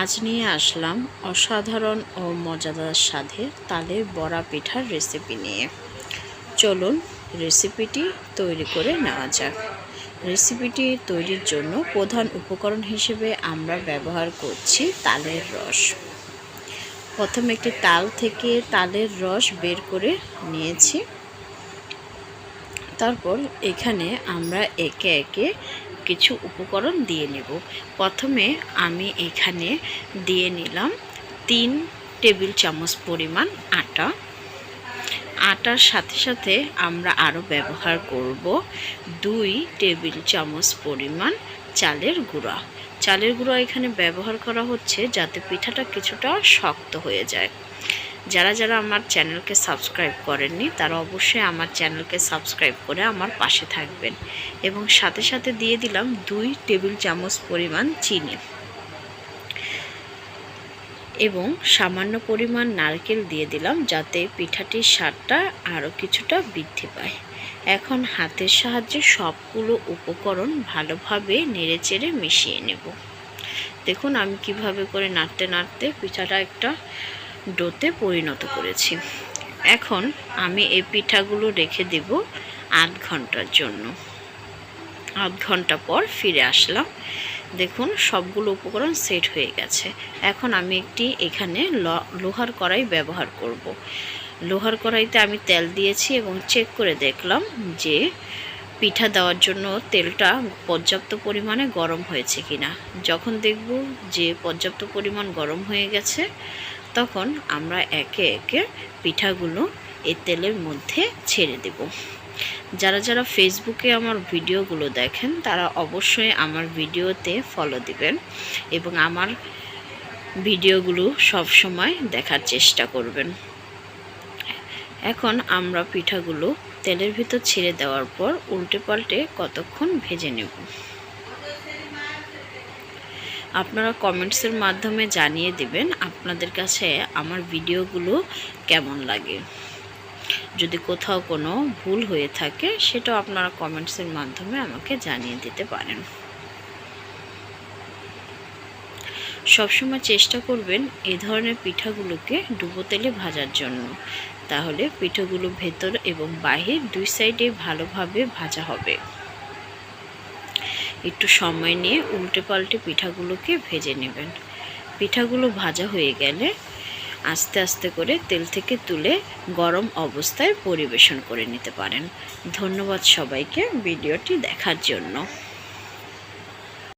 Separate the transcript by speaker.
Speaker 1: আজ নিয়ে আসলাম অসাধারণ ও মজাদার স্বাদের তালের বড়া পিঠার রেসিপি নিয়ে। চলুন রেসিপিটি তৈরি করে নেওয়া যাক। রেসিপিটি তৈরির জন্য প্রধান উপকরণ হিসেবে আমরা ব্যবহার করছি তালের রস। প্রথমে একটি তাল থেকে তালের রস বের করে নিয়েছি। তারপর এখানে আমরা একে একে কিছু উপকরণ দিয়ে নেব। প্রথমে আমি এখানে দিয়ে নিলাম তিন টেবিল চামচ পরিমাণ আটা। আটার সাথে সাথে আমরা আরও ব্যবহার করব দুই টেবিল চামচ পরিমাণ চালের গুঁড়া। চালের গুঁড়া এখানে ব্যবহার করা হচ্ছে যাতে পিঠাটা কিছুটা শক্ত হয়ে যায়। যারা যারা আমার চ্যানেলকে সাবস্ক্রাইব করেননি, তারা অবশ্যই আমার চ্যানেলকে সাবস্ক্রাইব করে আমার পাশে থাকবেন। এবং সাথে সাথে দিয়ে দিলাম দুই টেবিল চামচ পরিমাণ চিনি। এবং সামান্য পরিমাণ নারকেল দিয়ে দিলাম যাতে পিঠাটির স্বাদটা আরও কিছুটা বৃদ্ধি পায়। এখন হাতের সাহায্যে সবগুলো উপকরণ ভালোভাবে নেড়েচেড়ে মিশিয়ে নেব। দেখুন আমি কীভাবে করে নাড়তে নাড়তে পিঠাটা একটা ডোতে পরিণত করেছি। এখন আমি এই পিঠাগুলো রেখে দেব আধ ঘণ্টার জন্য। আধ ঘণ্টা পর ফিরে আসলাম। দেখুন, সবগুলো উপকরণ সেট হয়ে গেছে। এখন আমি একটি এখানে লোহার কড়াই ব্যবহার করব। লোহার কড়াইতে আমি তেল দিয়েছি এবং চেক করে দেখলাম যে পিঠা দেওয়ার জন্য তেলটা পর্যাপ্ত পরিমাণে গরম হয়েছে কিনা। যখন দেখব যে পর্যাপ্ত পরিমাণ গরম হয়ে গেছে তখন আমরা একে একে পিঠাগুলো এই তেলের মধ্যে ছেড়ে দেব। যারা যারা ফেসবুকে আমার ভিডিওগুলো দেখেন, তারা অবশ্যই আমার ভিডিওতে ফলো দিবেন এবং আমার ভিডিওগুলো সব সময় দেখার চেষ্টা করবেন। এখন আমরা পিঠাগুলো তেলের ভিতর ছেড়ে দেওয়ার পর উল্টে পাল্টে কতক্ষণ ভেজে নেব। আপনারা কমেন্টসের মাধ্যমে জানিয়ে দেবেন আপনাদের কাছে আমার ভিডিওগুলো কেমন লাগে। যদি কোথাও কোনো ভুল হয়ে থাকে, সেটাও আপনারা কমেন্টসের মাধ্যমে আমাকে জানিয়ে দিতে পারেন। সবসময় চেষ্টা করবেন এ ধরনের পিঠাগুলোকে ডুবো তেলে ভাজার জন্য। তাহলে পিঠাগুলো ভেতর এবং বাহির দুই সাইডে ভালোভাবে ভাজা হবে। একটু সময় নিয়ে উল্টে পাল্টে পিঠাগুলোকে ভেজে নেবেন। পিঠাগুলো ভাজা হয়ে গেলে আস্তে আস্তে করে তেল থেকে তুলে গরম অবস্থায় পরিবেশন করে নিতে পারেন। ধন্যবাদ সবাইকে, ভিডিওটি দেখার জন্য।